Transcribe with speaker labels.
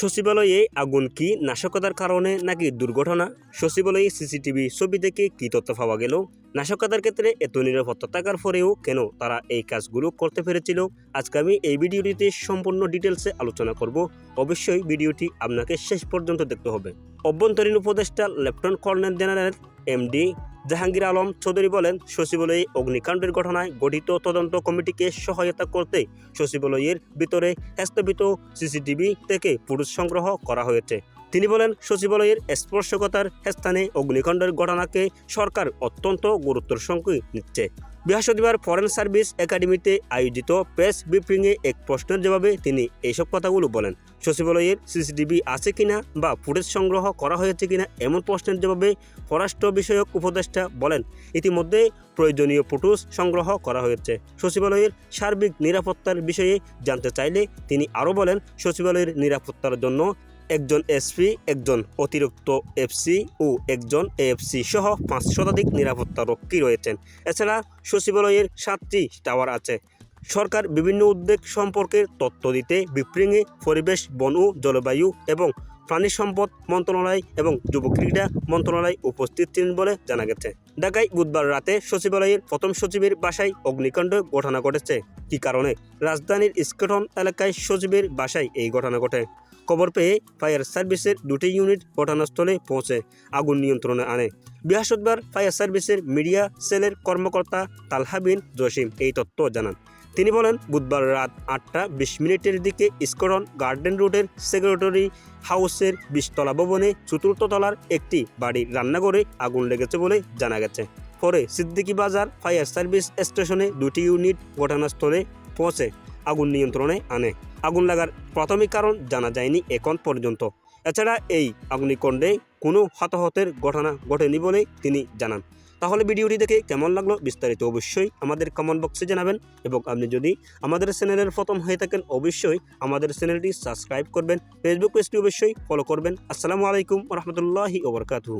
Speaker 1: সচিবালয়ে আগুন কি নাশকতার কারণে নাকি দুর্ঘটনা? সচিবালয়ে সিসিটিভি ছবি থেকে কি তথ্য পাওয়া গেল? নাশকতার ক্ষেত্রে এত নিরাপত্তা থাকার পরেও কেন তারা এই কাজগুলো করতে পেরেছিল? আজকে আমি এই ভিডিওটিতে সম্পূর্ণ ডিটেলসে আলোচনা করব। অবশ্যই ভিডিওটি আপনাকে শেষ পর্যন্ত দেখতে হবে। অভ্যন্তরীণ উপদেষ্টা lieutenant colonel general MD Jahangir Alam Chowdhury বলেন, সচিবালয়ে অগ্নিকাণ্ডের ঘটনায় গঠিত তদন্ত কমিটিকে সহায়তা করতে সচিবালয়ের ভিতরে স্থাপিত সিসিটিভি থেকে পুরুষ সংগ্রহ করা হয়েছে। তিনি বলেন, সচিবালয়ের স্পর্শকতার স্থানে অগ্নিকাণ্ডের ঘটনাকে সরকার অত্যন্ত গুরুত্বের সঙ্গে নিচ্ছে। বৃহস্পতিবার ফরেন সার্ভিস একাডেমিতে আয়োজিত প্রেস ব্রিফিংয়ে এক প্রশ্নের জবাবে তিনি এইসব কথাগুলো বলেন। সচিবালয়ের সিসিটিভি আছে কিনা বা ফুটেজ সংগ্রহ করা হয়েছে কিনা এমন প্রশ্নের জবাবে পররাষ্ট্র বিষয়ক উপদেষ্টা বলেন, ইতিমধ্যে প্রয়োজনীয় ফুটেজ সংগ্রহ করা হয়েছে। সচিবালয়ের সার্বিক নিরাপত্তার বিষয়ে জানতে চাইলে তিনি আরও বলেন, সচিবালয়ের নিরাপত্তার জন্য একজন এসপি, একজন অতিরিক্ত এফসি ও একজন এএফসি সহ পাঁচ শতাধিক নিরাপত্তা রক্ষী রয়েছেন। এছাড়া সচিবালয়ের সাতটি টাওয়ার আছে। সরকার বিভিন্ন উদ্যোগ সম্পর্কে তথ্য দিতে বিপ্রিঙে পরিবেশ, বন ও জলবায়ু এবং প্রাণী সম্পদ মন্ত্রণালয় এবং যুব ক্রীড়া মন্ত্রণালয় উপস্থিত ছিলেন বলে জানা গেছে। ঢাকায় বুধবার রাতে সচিবালয়ের প্রথম সচিবের বাসায় অগ্নিকাণ্ড ঘটনা ঘটেছে। কী কারণে? রাজধানীর ইস্কটন এলাকায় সচিবের বাসায় এই ঘটনা ঘটে। খবর পেয়ে ফায়ার সার্ভিসের দুটি ইউনিট ঘটনাস্থলে পৌঁছে, আগুন নিয়ন্ত্রণে আনে। বৃহস্পতিবার ফায়ার সার্ভিসের মিডিয়া সেলের কর্মকর্তা তালহাবিন জসিম এই তথ্য জানান। তিনি বলেন, বুধবার রাত আটটা বিশ মিনিটের দিকে ইস্করন গার্ডেন রোডের সেক্রেটারি হাউসের বিশতলা ভবনে চতুর্থ তলার একটি বাড়ির রান্নাঘরে আগুন লেগেছে বলে জানা গেছে। পরে সিদ্দিকী বাজার ফায়ার সার্ভিস স্টেশনে দুটি ইউনিট ঘটনাস্থলে পৌঁছে আগুন নিয়ন্ত্রণে আনে। আগুন লাগার প্রাথমিক কারণ জানা যায়নি এখন পর্যন্ত। এছাড়া এই অগ্নিকাণ্ডে কোনো হতাহতের ঘটনা ঘটেনি বলে তিনি জানান। তাহলে ভিডিওটি দেখে কেমন লাগল বিস্তারিত অবশ্যই আমাদের কমেন্ট বক্সে জানাবেন এবং আপনি যদি আমাদের চ্যানেলের প্রথম হয়ে থাকেন অবশ্যই আমাদের চ্যানেলটি সাবস্ক্রাইব করবেন। ফেসবুক পেজটি অবশ্যই ফলো করবেন। আসসালামু আলাইকুম রহমতুল্লাহি ওবরকাতু